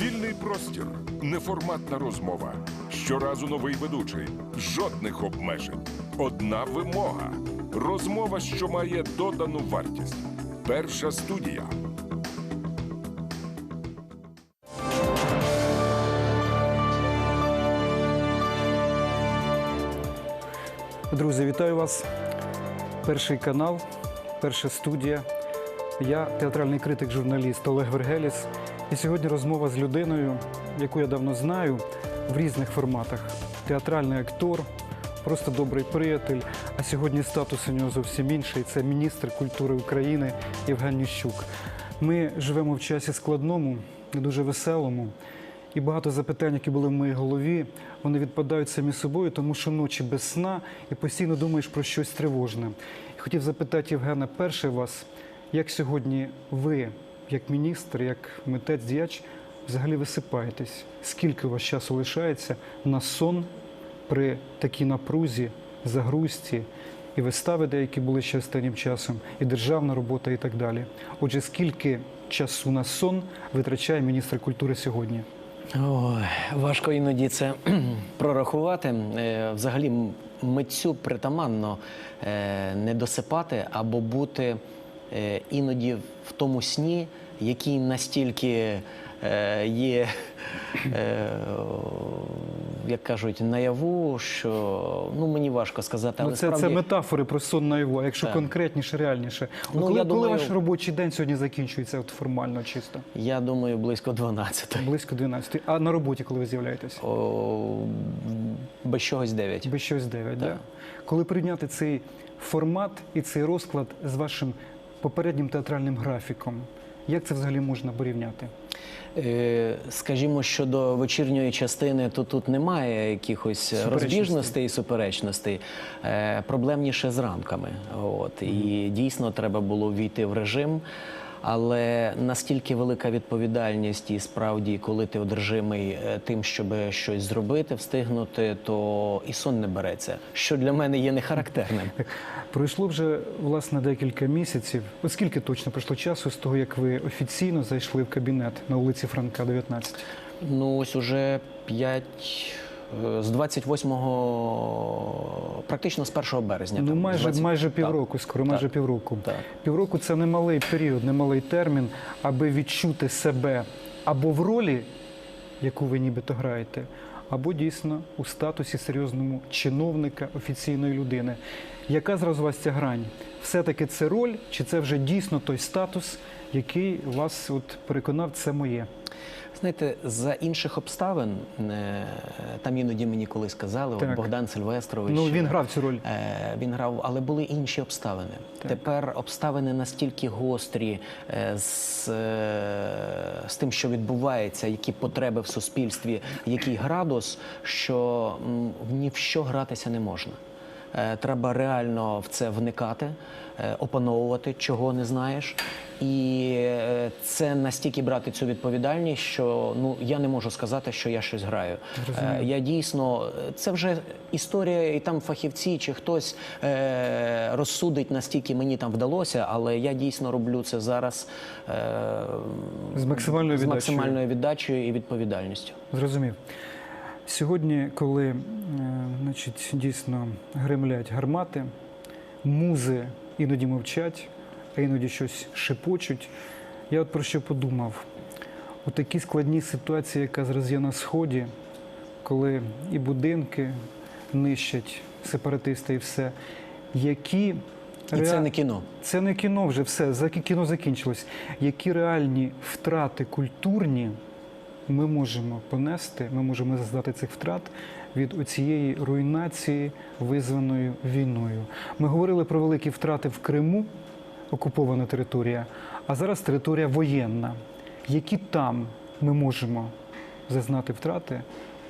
Вільний простір, неформатна розмова. Щоразу новий ведучий, жодних обмежень. Одна вимога. Розмова, що має додану вартість. Перша студія. Друзі, вітаю вас. Перший канал, перша студія. Я театральний критик, журналіст Олег Вергеліс. І сьогодні розмова з людиною, яку я давно знаю в різних форматах. Театральний актор, просто добрий приятель. А сьогодні статус у нього зовсім інший. Це міністр культури України Євген Ющук. Ми живемо в часі складному, не дуже веселому. І багато запитань, які були в моїй голові, вони відпадають самі собою, тому що ночі без сна і постійно думаєш про щось тривожне. Хотів запитати Євгена, перше вас, як сьогодні ви, як міністр, як митець діяч, взагалі висипаєтесь? Скільки у вас часу лишається на сон при такій напрузі, загрузці? І вистави деякі були ще останнім часом, і державна робота, і так далі. Отже, скільки часу на сон витрачає міністр культури сьогодні? Ой, важко іноді це прорахувати. Е, Взагалі, митцю притаманно е, не досипати або бути іноді в тому сні, який настільки е, є, е, як кажуть, наяву, що ну мені важко сказати, але Ну, це, справді це метафори про сон наяву, а якщо Так. конкретніше, реальніше. Ну, коли, я коли ваш робочий день сьогодні закінчується от формально чисто? я думаю, близько 12. Близько 12. А на роботі, коли ви з'являєтесь? О, без чогось 9. Без щось 9, Так. да? Коли порівняти цей формат і цей розклад з вашим попереднім театральним графіком, як це взагалі можна порівняти? Е, Скажімо, щодо вечірньої частини, то тут немає якихось розбіжностей і суперечностей. Е, Проблемніше з рамками. От і дійсно треба було війти в режим. Але настільки велика відповідальність, і справді, коли ти одержимий е, тим, щоб щось зробити, встигнути, то і сон не береться, що для мене є нехарактерним. Пройшло вже власне декілька місяців. Оскільки точно пройшло часу з того, як ви офіційно зайшли в кабінет на вулиці Франка, 19? Ну, ось уже 5, з 28-го, практично з 1 березня. Ну, там, майже, 20 майже так. півроку, скоро майже Так. півроку. Так. Півроку це немалий період, немалий термін, аби відчути себе або в ролі, яку ви нібито граєте, або дійсно у статусі серйозному чиновника, офіційної людини. Яка зразу у вас ця грань? Все-таки це роль, чи це вже дійсно той статус, який вас от переконав, це моє? Знаєте, за інших обставин, е, там іноді мені колись казали, Так. от Богдан Сильвестрович. Ну він грав цю роль. Е, Він грав, але були інші обставини. Тепер обставини настільки гострі е, з, з тим, що відбувається, які потреби в суспільстві, який градус, що ні в що гратися не можна. Е, Треба реально в це вникати, е, опановувати, чого не знаєш. І е, це настільки брати цю відповідальність, що ну я не можу сказати, що я щось граю. Е, Я дійсно це вже історія, і там фахівці чи хтось е, розсудить, настільки мені там вдалося, але я дійсно роблю це зараз е, З максимальною з максимальною віддачею і відповідальністю. Зрозумів. Сьогодні, коли е, значить, дійсно гремлять гармати, музи іноді мовчать, а іноді щось шепочуть. Я от про що подумав. У такій складній ситуації, яка зараз є на Сході, коли і будинки нищать сепаратисти, і все, які І це не кіно. це не кіно вже все, кіно закінчилось. Які реальні втрати культурні ми можемо понести, ми можемо зазнати цих втрат від оцієї руйнації, визваної війною. Ми говорили про великі втрати в Криму, окупована територія, а зараз територія воєнна. Які там ми можемо зазнати втрати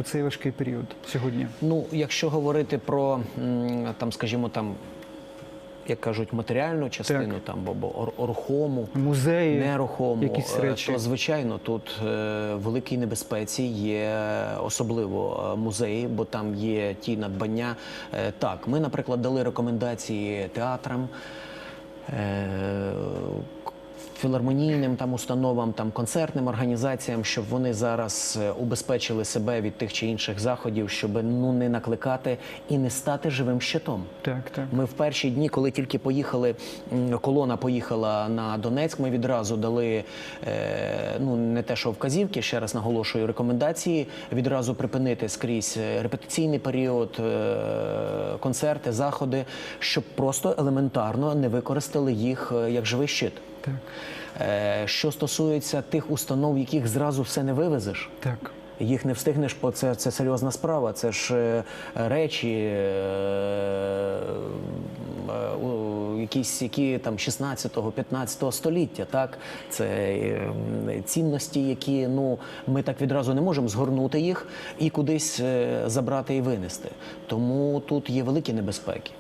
у цей важкий період сьогодні? Ну, якщо говорити про там, скажімо, там, як кажуть, матеріальну частину, там або ор- рухому, Музеї, нерухому, якісь е, речі. то звичайно тут е, в великій небезпеці є особливо е, музеї, бо там є ті надбання. Так, ми, наприклад, дали рекомендації театрам. Філармонійним там установам, там концертним організаціям, щоб вони зараз е, убезпечили себе від тих чи інших заходів, щоб ну не накликати і не стати живим щитом. Так, так. Ми в перші дні, коли тільки поїхали, колона поїхала на Донецьк, ми відразу дали е, ну не те, що вказівки, ще раз наголошую, рекомендації відразу припинити скрізь е, репетиційний період, е, концерти, заходи, щоб просто елементарно не використали їх як живий щит. Так, Е, Що стосується тих установ, яких зразу все не вивезеш. так. Їх не встигнеш, бо це, це серйозна справа. Це ж е, речі, е, е, якісь які там 16-15 століття. Так це е, цінності, які ну ми так відразу не можемо згорнути їх і кудись е, забрати і винести. Тому тут є великі небезпеки.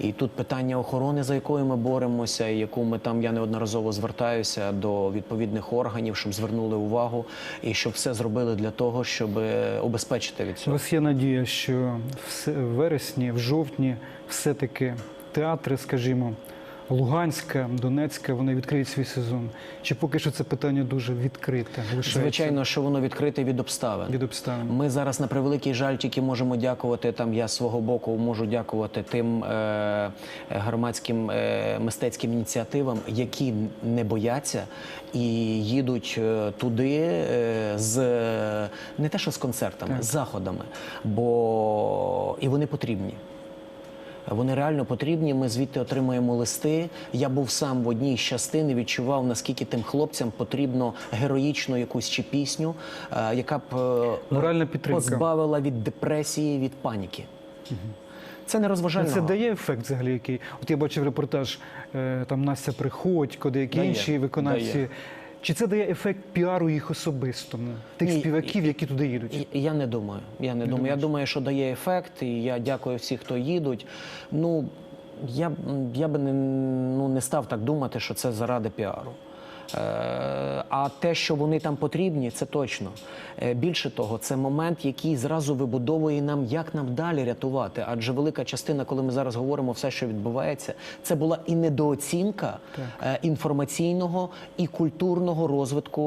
І тут питання охорони, за якою ми боремося, і яку ми там я неодноразово звертаюся до відповідних органів, щоб звернули увагу і щоб все зробили для того, щоб е, убезпечити від У цього. вас є надія, що в вересні, в жовтні, все-таки театри, скажімо, Луганська, Донецька, вони відкриють свій сезон. Чи поки що це питання дуже відкрите? лишається Звичайно, що воно відкрите від обставин. від обставин. Ми зараз на превеликий жаль тільки можемо дякувати. Там я з свого боку можу дякувати тим е, громадським е, мистецьким ініціативам, які не бояться і їдуть е, туди е, з не те, що з концертами, з заходами, бо і вони потрібні. Вони реально потрібні. Ми звідти отримуємо листи. Я був сам в одній з частин і відчував, наскільки тим хлопцям потрібно героїчну якусь чи пісню, е, яка б е, Моральна підтримка. позбавила від депресії, від паніки. Це не Ну. Це дає ефект взагалі, який. От я бачив репортаж, е, там Настя Приходько, деякі Дає, інші виконавці. дає. Чи це дає ефект піару їх особистому, тих Ні, співаків, які туди їдуть? Я не думаю. Я не думаю. Я думаю, що дає ефект, і я дякую всім, хто їдуть. Ну я, я би не, ну, не став так думати, що це заради піару. Е, а те, що вони там потрібні, це точно. Е, більше того, це момент, який зразу вибудовує нам, як нам далі рятувати. Адже велика частина, коли ми зараз говоримо все, що відбувається, це була і недооцінка е, інформаційного і культурного розвитку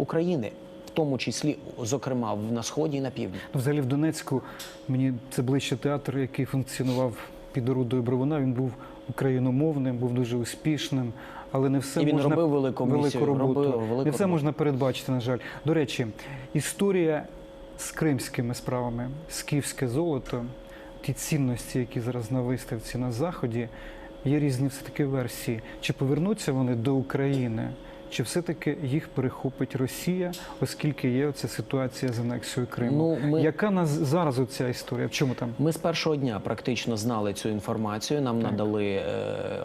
України, в тому числі, зокрема, на сході і на півдні. Ну, Взагалі в Донецьку мені це ближче театр, який функціонував під орудою Бровуна. Він був україномовним, був дуже успішним, але не все І він можна робив велику місію, роботу. робив велику не все роботу. можна передбачити, на жаль. До речі, історія з кримськими справами, скіфське золото, ті цінності, які зараз на виставці на заході, є різні все таки версії. Чи повернуться вони до України? Чи все-таки їх перехопить Росія, оскільки є оця ситуація з анексією Криму? Ну, ми- Яка нас зараз оця історія? В чому там? Ми з першого дня практично знали цю інформацію. Нам надали, е,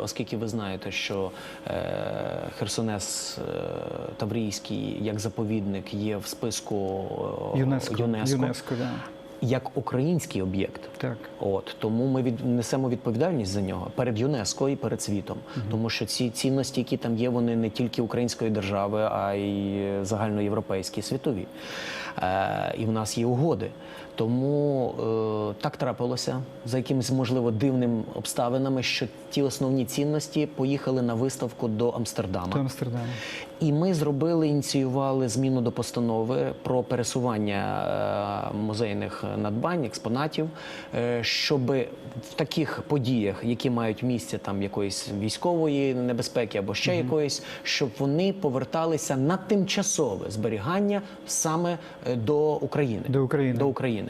оскільки ви знаєте, що е, Херсонес е, Таврійський як заповідник є в списку ЮНЕСКО. ЮНЕСКО ЮНЕСКо, да. Як український об'єкт. Так. От тому ми від несемо відповідальність за нього перед ЮНЕСКО і перед світом, тому що ці цінності, які там є, вони не тільки української держави, а й загальноєвропейські, світові. Е, і в нас є угоди. Тому е, так трапилося за якимись можливо дивним обставинами, що ті основні цінності поїхали на виставку до Амстердама. До Амстердаму. І ми зробили, ініціювали зміну до постанови про пересування е, музейних надбань, експонатів, е, щоб в таких подіях, які мають місце там якоїсь військової небезпеки або ще якоїсь, щоб вони поверталися на тимчасове зберігання саме е, до України. До України. До України.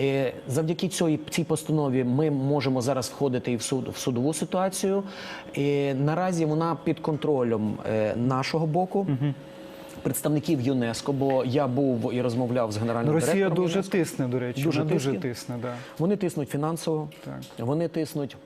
Е, Завдяки цій, цій постанові ми можемо зараз входити і в суд в судову ситуацію. І Наразі вона під контролем е, нашого боку. Представників ЮНЕСКО, бо я був і розмовляв з генеральним Ну, Росія директором дуже ЮНЕСКО. тисне, до речі. Дуже дуже тисне, да. Вони тиснуть фінансово, Так. вони тиснуть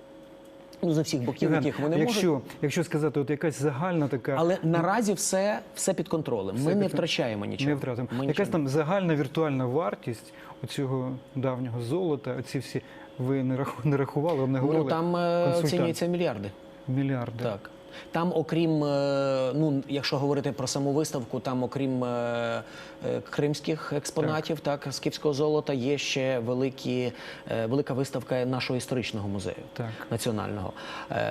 ну, з усіх боків, Євген, яких вони якщо, можуть. якщо сказати, от якась загальна така Але наразі все, все під контролем. Ми не втрачаємо нічого. не втратимо. Ми Якась нічого там загальна віртуальна вартість оцього давнього золота, оці всі ви не раху- не рахували, вам не говорили? Ну там оцінюються оцінюється мільярди. мільярди. Так. Там, окрім, е, ну якщо говорити про саму виставку, там, окрім е, е, кримських експонатів, так. скіфського золота, є ще великі, велика виставка нашого історичного музею Так. національного.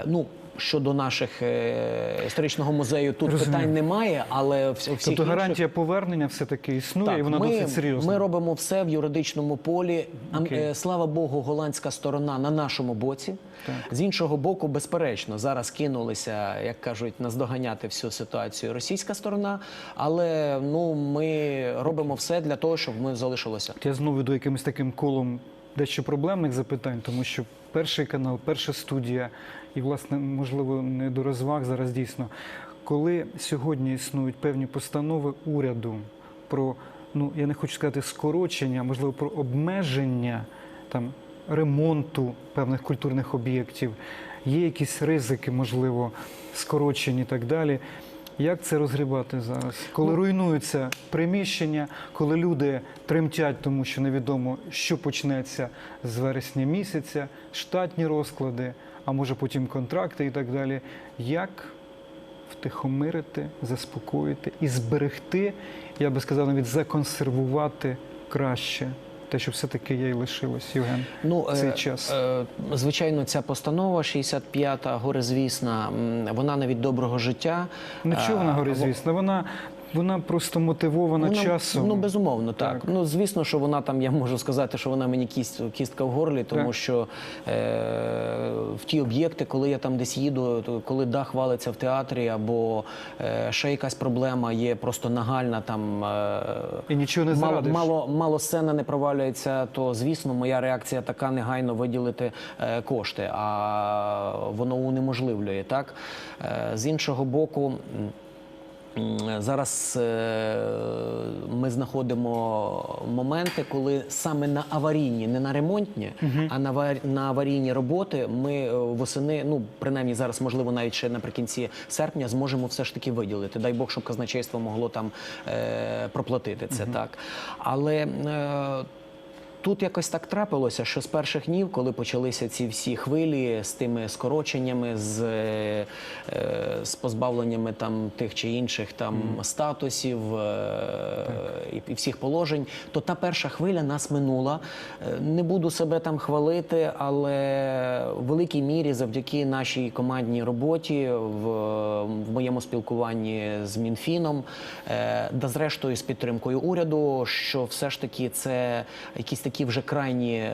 Ну, щодо наших е, історичного музею тут Розумію. питань немає, але вс- всіх Тобто інших- гарантія повернення все-таки існує, і вона ми, досить серйозна. Ми робимо все в юридичному полі. Окей. е, Слава Богу, голландська сторона на нашому боці. З іншого боку, безперечно, зараз кинулися, як кажуть, наздоганяти всю ситуацію російська сторона. Але ну ми робимо все для того, щоб ми залишилося. Я знову йду якимось таким колом дещо проблемних запитань, тому що перший канал, перша студія, і, власне, можливо, не до розваг зараз дійсно. Коли сьогодні існують певні постанови уряду про, ну я не хочу сказати скорочення, можливо, про обмеження там ремонту певних культурних об'єктів, є якісь ризики, можливо, скорочені і так далі. Як це розгрібати зараз? Коли руйнуються приміщення, коли люди тремтять, тому що невідомо, що почнеться з вересня місяця, штатні розклади, а може потім контракти і так далі. Як втихомирити, заспокоїти і зберегти, я би сказав, навіть законсервувати краще те, що все-таки їй лишилось, Євген, Ну, цей е, час. Е, звичайно, ця постанова 65-та, горизвісна, вона навіть доброго життя. Нічого вона Е, говорить, вона, вона просто мотивована Вона- часом. Ну, безумовно, так. Так. Ну, звісно, що вона там, я можу сказати, що вона мені кість, кістка в горлі, тому Так. що е, в ті об'єкти, коли я там десь їду, коли дах валиться в театрі, або е, ще якась проблема є просто нагальна, там е, І нічого не мало, зарадиш. мало, мало сцена не провалюється, то звісно, моя реакція така негайно виділити е, кошти, а воно унеможливлює. Так? Е, з іншого боку. Зараз е, ми знаходимо моменти, коли саме на аварійні, не на ремонтні, а на, аварійні роботи ми е, восени, ну принаймні зараз, можливо, навіть ще наприкінці серпня, зможемо все ж таки виділити. Дай Бог, щоб казначейство могло там е, проплатити це так. Але Тут якось так трапилося, що з перших днів, коли почалися ці всі хвилі з тими скороченнями, з, е, з позбавленнями там тих чи інших там статусів е, і, і всіх положень, то та перша хвиля нас минула. Е, Не буду себе там хвалити, але в великій мірі завдяки нашій командній роботі, в, в моєму спілкуванні з Мінфіном, е, да зрештою з підтримкою уряду, що все ж таки це якісь такі вже крайні е,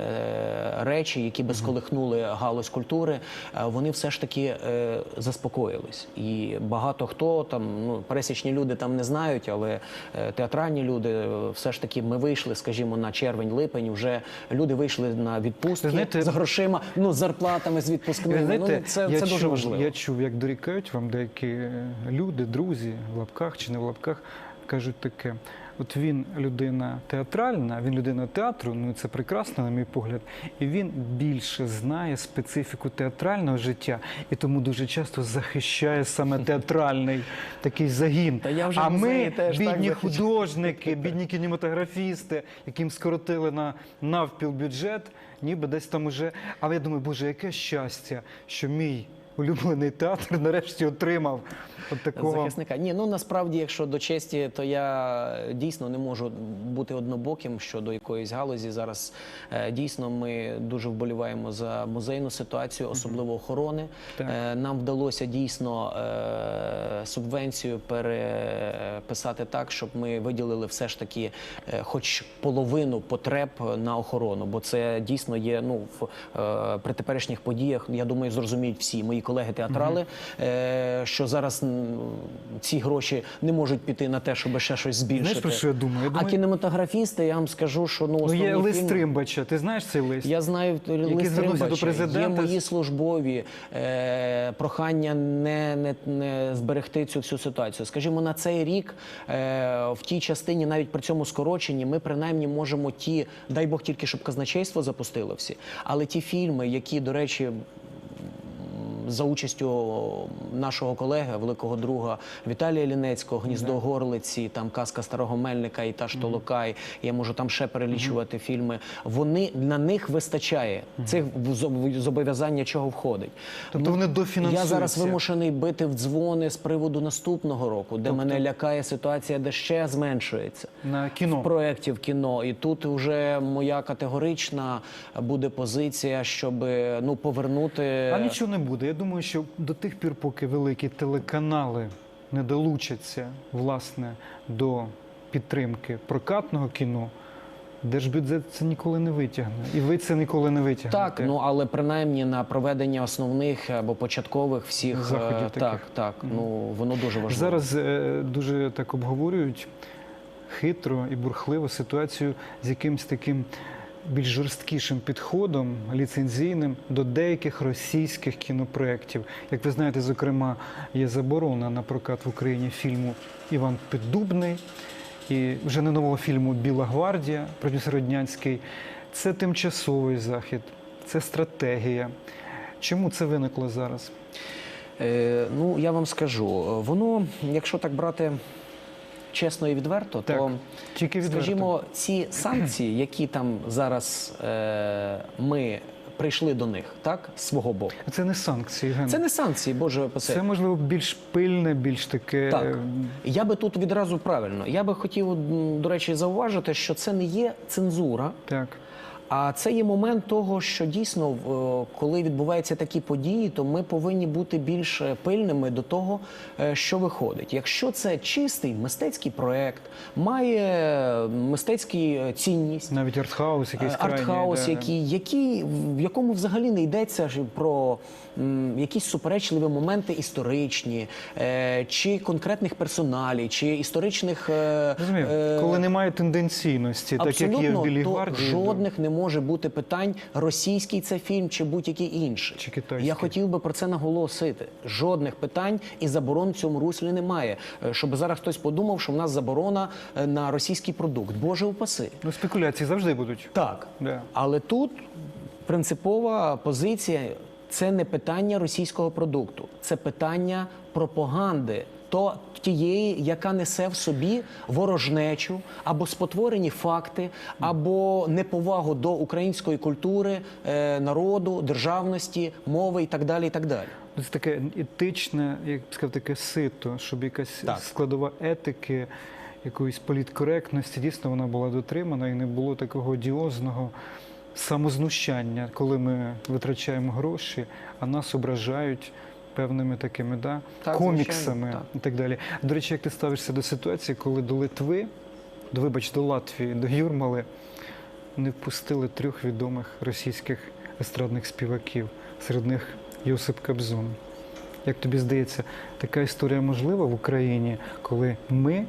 речі, які би сколихнули галузь культури, е, вони все ж таки е, заспокоїлись. І багато хто там, ну пересічні люди там не знають, але театральні люди, все ж таки, ми вийшли, скажімо, на червень-липень. Вже люди вийшли на відпустки знаєте- з грошима, ну з зарплатами, з відпускними. Знаєте, ну, це, я це чув, дуже важливо. Я чув, як дорікають вам деякі люди, друзі, в лапках чи не в лапках, кажуть таке. От він людина театральна, він людина театру, ну це прекрасно, на мій погляд. І він більше знає специфіку театрального життя, і тому дуже часто захищає саме театральний такий загін. Та я вже а ми, теж бідні захищаю. художники, бідні кінематографісти, яким скоротили на навпіл бюджет, ніби десь там уже. Але я думаю, боже, яке щастя, що мій улюблений театр нарешті отримав от такого. захисника. Ні, ну насправді, якщо до честі, то я дійсно не можу бути однобоким щодо якоїсь галузі. Зараз е, дійсно ми дуже вболіваємо за музейну ситуацію, особливо охорони. Так. Е, Нам вдалося дійсно е, субвенцію переписати так, щоб ми виділили все ж таки, хоч половину потреб на охорону, бо це дійсно є ну в при теперішніх подіях. Я думаю, зрозуміють всі мої колеги-театрали, е, що зараз ці гроші не можуть піти на те, щоб ще щось збільшити. Знаєш, про що я думаю? Я А кінематографісти, я вам скажу, що ну ну, є лист Тримбача. Ти знаєш цей лист? я знаю лист звернувся до президента Є мої службові е, прохання не, не, не зберегти цю всю ситуацію. Скажімо, на цей рік е, в тій частині, навіть при цьому скороченні, ми принаймні можемо ті, дай Бог тільки щоб казначейство запустило всі, але ті фільми, які, до речі, за участю нашого колеги, великого друга Віталія Лінецького, гніздо горлиці, там казка старого мельника і та ж Толокай. Я можу там ще перелічувати фільми. Вони на них вистачає цих в зобов'язання чого входить. Тобто вони Я дофінансуються. зараз вимушений бити в дзвони з приводу наступного року, де мене лякає ситуація, де ще зменшується На кіно. проєктів кіно. І тут вже моя категорична буде позиція, щоб ну повернути А нічого не буде. Я думаю, що до тих пір, поки великі телеканали не долучаться власне до підтримки прокатного кіно, держбюджет це ніколи не витягне. І ви це ніколи не витягнете. Так, ну але принаймні на проведення основних або початкових всіх е, Заходів таких. так, так. Ну воно дуже важливо. Зараз е, дуже так обговорюють хитро і бурхливо ситуацію з якимось таким більш жорсткішим підходом ліцензійним до деяких російських кінопроєктів. Як ви знаєте, зокрема, є заборона на прокат в Україні фільму Іван Піддубний і вже не нового фільму Біла гвардія, продюсер Роднянський. Це тимчасовий захід, це стратегія. Чому це виникло зараз? Е, ну я вам скажу, воно, якщо так брати чесно і відверто, Так, то тільки відверто. скажімо, ці санкції, які там зараз е, ми прийшли до них, так з свого боку. Це не санкції, Ген. Це не санкції, Боже Це можливо більш пильне, більш таке. Так. е, Я би тут відразу правильно. Я би хотів, до речі, зауважити, що це не є цензура. так. А це є момент того, що дійсно, в- коли відбуваються такі події, то ми повинні бути більш е, пильними до того, е, що виходить. Якщо це чистий мистецький проект, має мистецьку е, цінність. Навіть артхаус, якийсь артхаус, крайній. Артхаус, да. який, який, в якому взагалі не йдеться про якісь суперечливі моменти історичні, е, чи конкретних персоналів, чи історичних. е, Розумію, е, коли немає тенденційності, так як є в Абсолютно, Білій то гвардії. жодних не може бути питань, російський це фільм чи будь-який інший. Чи китайський. Я хотів би про це наголосити. Жодних питань і заборон в цьому руслі немає. Щоб зараз хтось подумав, що в нас заборона на російський продукт. Боже упаси. Ну, спекуляції завжди будуть. Так. Але тут принципова позиція це не питання російського продукту, це питання пропаганди. То тієї, яка несе в собі ворожнечу або спотворені факти, або неповагу до української культури, е, народу, державності, мови і так далі. І так далі. Це таке етичне, як б сказав, таке сито, щоб якась Так. складова етики, якоїсь політкоректності, дійсно вона була дотримана і не було такого одіозного самознущання, коли ми витрачаємо гроші, а нас ображають. Певними такими да, Так, коміксами звичайно, так. і так далі. До речі, як ти ставишся до ситуації, коли до Литви, до вибач, до Латвії, до Юрмали не впустили трьох відомих російських естрадних співаків, серед них Йосип Кобзон. Як тобі здається, така історія можлива в Україні, коли ми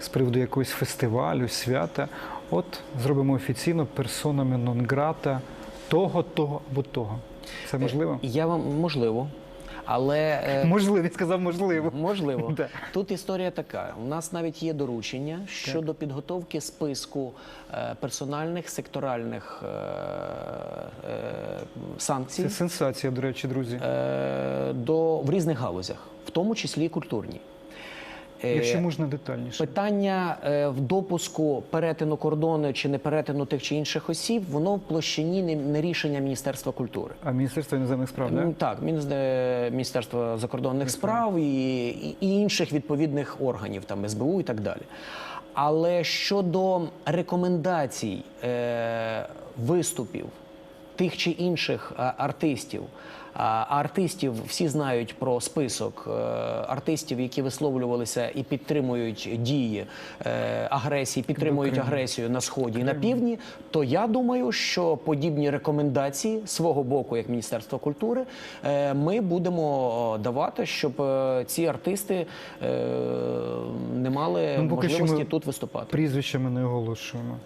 з приводу якогось фестивалю, свята, от зробимо офіційно персонами нон-грата того, того або того. Це можливо? Я вам можливо, але е, Можливо, він сказав можливо. Можливо. Да. Тут історія така. У нас навіть є доручення щодо підготовки списку е, персональних секторальних е, е, санкцій Це сенсація, до речі, друзі. е, до, в різних галузях, в тому числі і культурні. Е, Якщо можна детальніше. Питання е, в допуску перетину кордону чи не перетину тих чи інших осіб, воно в площині не, не рішення Міністерства культури. А Міністерство іноземних справ, Ну. Так, е, Міністерство закордонних справ і, і, інших відповідних органів, там СБУ і так далі. Але щодо рекомендацій е, виступів тих чи інших артистів. А артистів всі знають про список е, артистів, які висловлювалися і підтримують дії е, агресії, підтримують агресію на сході і на півдні. То я думаю, що подібні рекомендації свого боку, як Міністерство культури, е, ми будемо давати, щоб ці артисти не мали Ну, можливості ми тут виступати. Прізвищами не оголошуємо.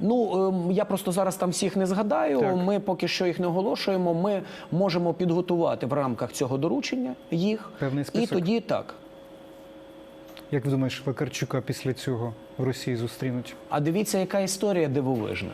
Ну ем, я просто зараз там всіх не згадаю. Так. Ми поки що їх не оголошуємо. Ми можемо підготувати в рамках цього доручення їх, Певний і тоді так. Як ви думаєш, Вакарчука після цього в Росії зустрінуть? А дивіться, яка історія дивовижна.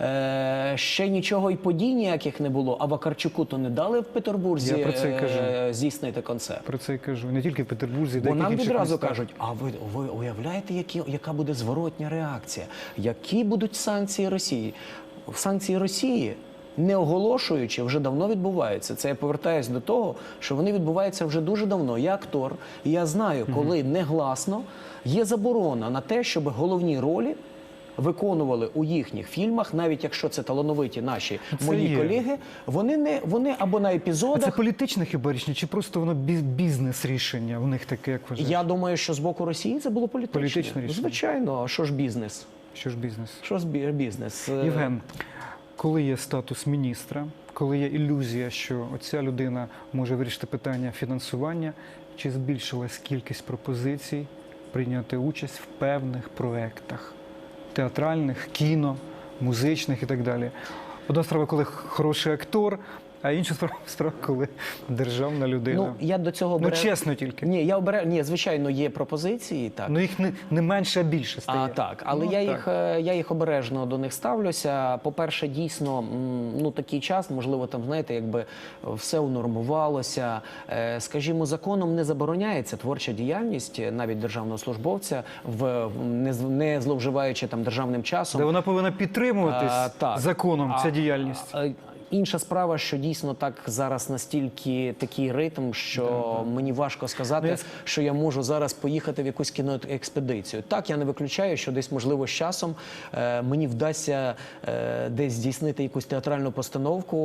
Е, ще нічого і подій ніяких не було, а Вакарчуку то не дали в Петербурзі Я про це й кажу. е, здійснити концерт. Про це й кажу. Не тільки в Петербурзі, Бо де нам інших відразу містах. кажуть, а ви, ви уявляєте, які, яка буде зворотня реакція? Які будуть санкції Росії? Санкції Росії, не оголошуючи, вже давно відбуваються. Це я повертаюся до того, що вони відбуваються вже дуже давно. Я актор, і я знаю, коли негласно є заборона на те, щоб головні ролі виконували у їхніх фільмах, навіть якщо це талановиті наші Це мої є. колеги, вони не вони або на А це епізодах. політичне хіба рішення, чи просто воно бі- бізнес-рішення у них таке, як вважаєш? Я думаю, що з боку Росії це було політичне. Політичне рішення. Звичайно, що ж бізнес? Що ж бізнес? Що ж бізнес? Євген, коли є статус міністра, коли є ілюзія, що ця людина може вирішити питання фінансування, чи збільшилась кількість пропозицій прийняти участь в певних проєктах театральних, кіно, музичних і так далі? Одна справа, коли хороший актор, а інша справа, коли державна людина. Ну я до цього Ну, чесно тільки. Ні, я обере... Ні, звичайно, є пропозиції, так. Ну їх не, не менше, а більше стає. А, так, але Ну, я, так. їх, е, я їх обережно до них ставлюся. По-перше, дійсно, ну такий час, можливо, там знаєте, якби все унормувалося. Е, Скажімо, законом не забороняється творча діяльність е, навіть державного службовця, в не, не зловживаючи там державним часом. Де вона повинна підтримуватись А, так. законом, ця діяльність. Інша справа, що дійсно так зараз настільки такий ритм, що мені важко сказати, Ну, я що я можу зараз поїхати в якусь кіноекспедицію. Так, я не виключаю, що десь можливо з часом е, мені вдасться е, десь здійснити якусь театральну постановку,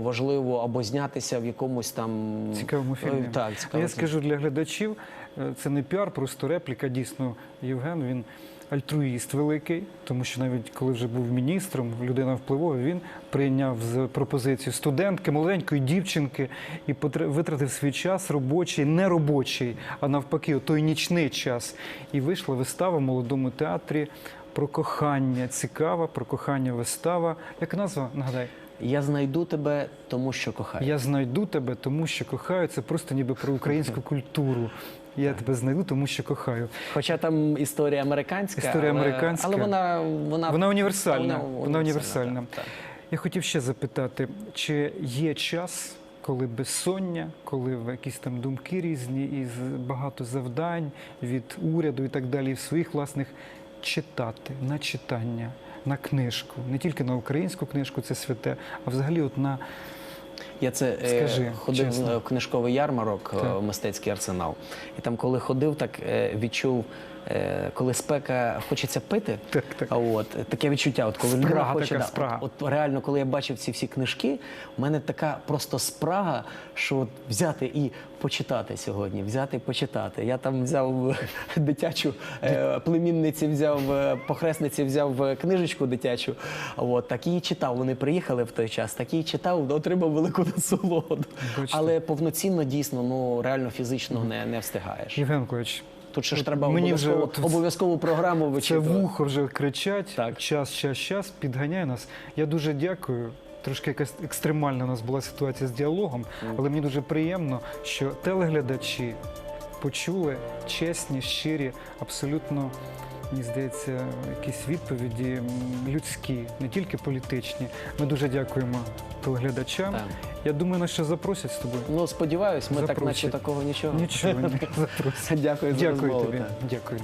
важливо або знятися в якомусь там Цікавому фільмі. Е, Так, цікавому Я скажу для глядачів, е, це не піар, просто репліка. Дійсно, Євген він альтруїст великий, тому що навіть коли вже був міністром, людина впливова, він прийняв пропозицію студентки, маленької дівчинки і витратив свій час робочий, не робочий, а навпаки, той нічний час. І вийшла вистава в молодому театрі. Про кохання цікава, про кохання вистава. Як назва? Нагадай. Я знайду тебе, тому що кохаю. Я знайду тебе, тому що кохаю. Це просто ніби про українську культуру. Я тебе знайду, тому що кохаю. Хоча там історія американська, Історія але, американська. але вона вона, Вона універсальна. Вона, Вона універсальна. так, так. Я хотів ще запитати, чи є час, коли безсоння, коли якісь там думки різні і багато завдань від уряду і так далі, в своїх власних читати на читання, на книжку, не тільки на українську книжку, це святе, а взагалі от на Я це е, Скажи, ходив чесно. в книжковий ярмарок, е, Так. мистецький арсенал. І там, коли ходив, так е, відчув, коли спека хочеться пити. Так, так. А от таке відчуття, от коли людина Спрага хоче, така, да, спрага. От, от реально, коли я бачив ці всі книжки, в мене така просто спрага, що от взяти і почитати сьогодні, взяти і почитати. Я там взяв дитячу племінниці, взяв похресниці, взяв книжечку дитячу. От так її читав. Вони приїхали в той час, так її читав, отримав велику насолоду. Бачите. Але повноцінно дійсно, ну реально фізично не, не встигаєш. Євген Миколаївич, Тут ще ж треба Мені вже обов'язково, обов'язкову програму Це вухо вже кричать. Так. Час, час, час, підганяє нас. Я дуже дякую. Трошки якась екстремальна у нас була ситуація з діалогом, але мені дуже приємно, що телеглядачі почули чесні, щирі, абсолютно, мені здається, якісь відповіді людські, не тільки політичні. Ми дуже дякуємо телеглядачам. Так. Я думаю, нас ще запросять з тобою. Ну сподіваюсь, ми так наче такого нічого. Нічого не запросять. Дякую за Дякую розмову. тобі. Дякую.